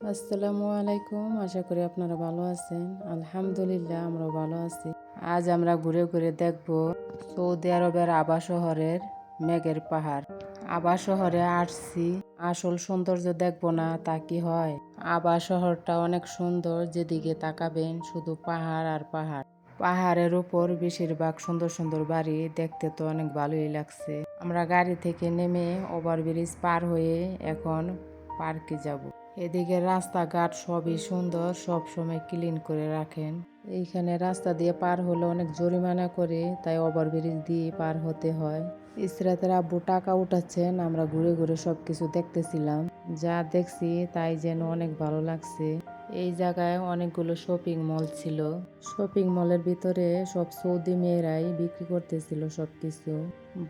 আসসালামু আলাইকুম, আশা করি আপনারা ভালো আছেন। আলহামদুলিল্লাহ আমরা ভালো আছি। আজ আমরা ঘুরে ঘুরে দেখব সৌদি আরবের আবা শহরের মেঘের পাহাড়। আবা শহরে আসছি, আসল সৌন্দর্য দেখব না, তা কি হয়? আবা শহরটা অনেক সুন্দর, যেদিকে তাকাবেন শুধু পাহাড় আর পাহাড়। পাহাড়ের উপর বেশিরভাগ সুন্দর সুন্দর বাড়ি, দেখতে তো অনেক ভালোই লাগছে। আমরা গাড়ি থেকে নেমে ওভারব্রিজ পার হয়ে এখন পার্কে যাব। এদিকে রাস্তাঘাট সবই সুন্দর, সব সময় ক্লিন করে রাখেন। এইখানে রাস্তা দিয়ে পার হলে অনেক জরিমানা করে, তাই ওভারব্রিজ দিয়ে পার হতে হয়। ইসরাতের আব্বু টাকা উঠাচ্ছেন, আমরা ঘুরে ঘুরে সব কিছু দেখতেছিলাম। যা দেখছি তাই যেন অনেক ভালো লাগছে। এই জায়গায় অনেকগুলো শপিং মল ছিল। শপিং মলের ভিতরে সব সৌদি মেয়েরাই বিক্রি করতেছিল সবকিছু।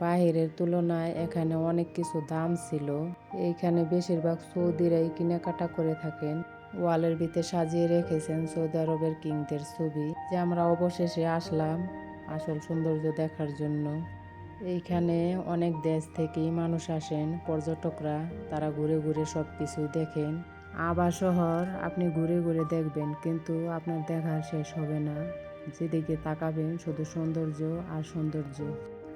বাহিরের তুলনায় এখানে অনেক কিছু দাম ছিল। এইখানে বেশিরভাগ সৌদিরাই কেনাকাটা করে থাকেন। ওয়ালের ভিতরে সাজিয়ে রেখেছেন সৌদি আরবের কিংদের ছবি, যে আমরা অবশেষে আসলাম আসল সৌন্দর্য দেখার জন্য। এইখানে অনেক দেশ থেকেই মানুষ আসেন, পর্যটকরা, তারা ঘুরে ঘুরে সব কিছু দেখেন। আবা শহর আপনি ঘুরে ঘুরে দেখবেন, কিন্তু আপনার দেখার শেষ হবে না। যেদিকে তাকাবেন শুধু সৌন্দর্য আর সৌন্দর্য।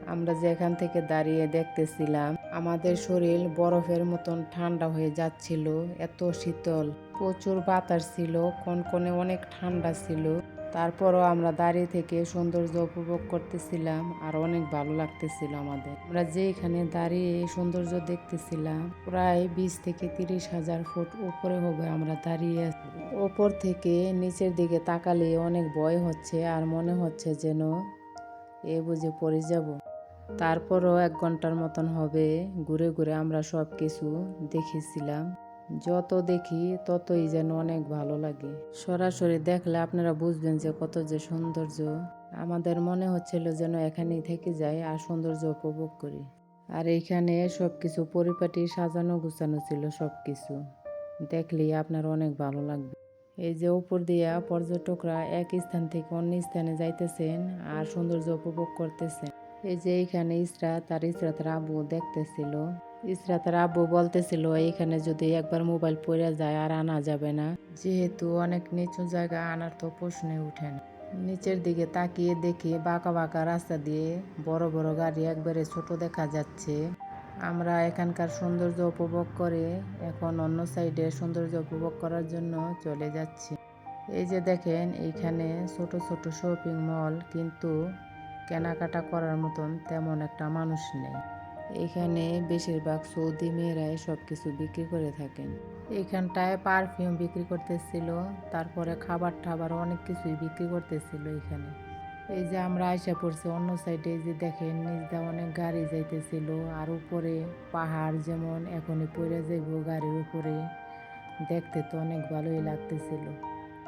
আমরা যেখান থেকে দাঁড়িয়ে দেখতেছিলাম, আমাদের শরীর বরফের মতন ঠান্ডা হয়ে যাচ্ছিল, এত শীতল। প্রচুর বাতাস ছিল, কনকনে অনেক ঠান্ডা ছিল। তারপরও আমরা দাঁড়িয়ে থেকে সৌন্দর্য উপভোগ করতেছিলাম আর অনেক ভালো লাগতেছিল আমাদের। আমরা যেখানে দাঁড়িয়ে সৌন্দর্য দেখতেছিলাম, প্রায় বিশ থেকে তিরিশ হাজার ফুট উপরে হবে আমরা দাঁড়িয়ে আছি। ওপর থেকে নিচের দিকে তাকালে অনেক ভয় হচ্ছে আর মনে হচ্ছে যেন এ বুঝে পড়ে যাব। তারপরও এক ঘণ্টার মতন হবে, ঘুরে ঘুরে আমরা সব কিছু দেখেছিলাম। যত দেখি ততই যেন অনেক ভালো লাগে। সরাসরি দেখলে আপনারা বুঝবেন যে কত যে সৌন্দর্য। আমাদের মনে হচ্ছিল যেন এখানেই থেকে যাই আর সৌন্দর্য উপভোগ করি। আর এইখানে সব কিছু পরিপাটি, সাজানো, গুছানো ছিল সব কিছু দেখলেই আপনার অনেক ভালো লাগবে। এই যে উপর দিয়া পর্যটকরা এক স্থান থেকে অন্য স্থানে যাইতেছেন আর সৌন্দর্য উপভোগ করতেছেন। এই যে এইখানে ইসরাত আর ইসরাতের আব্বু দেখতেছিল। ইসরাতের আব্বু বলতেছিল, এইখানে যদি একবার মোবাইল পড়ে যায় আর আনা যাবে না। যেহেতু অনেক নিচু জায়গা আনার তো প্রশ্নে উঠে না। নিচের দিকে তাকিয়ে দেখি বাঁকা বাঁকা রাস্তা দিয়ে বড় বড় গাড়ি একবারে ছোট দেখা যাচ্ছে। আমরা এখানকার সৌন্দর্য উপভোগ করে এখন অন্য সাইডে সৌন্দর্য উপভোগ করার জন্য চলে যাচ্ছি। এই যে দেখেন, এইখানে ছোট ছোট শপিং মল, কিন্তু কেনাকাটা করার মতন তেমন একটা মানুষ নেই। এখানে বেশিরভাগ সৌদি মেয়েরাই সব কিছু বিক্রি করে থাকেন। এখানটায় পারফিউম বিক্রি করতেছিল, তারপরে খাবার টাবার অনেক কিছুই বিক্রি করতেছিল এখানে। এই যে আমরা আইসা পড়ছি অন্য সাইডে যে দেখেন নিজ দিয়ে অনেক গাড়ি যাইতেছিল, আর উপরে পাহাড় যেমন এখনই পড়ে যাইব গাড়ির উপরে। দেখতে তো অনেক ভালোই লাগতেছিল।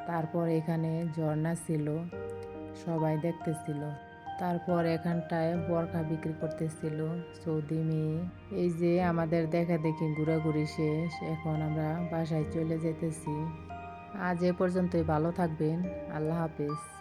তারপর এখানে ঝর্ণা ছিল, সবাই দেখতেছিল। তারপর এখানটায় বরখা বিক্রি করতেছিল। সৌদি মেয়ে, এই যে আমাদের দেখা দেখি ঘোরাঘুরি শেষ, এখন আমরা বাসায় চলে যেতেছি। আজ এ পর্যন্তই ভালো থাকবেন, আল্লাহ হাফেজ।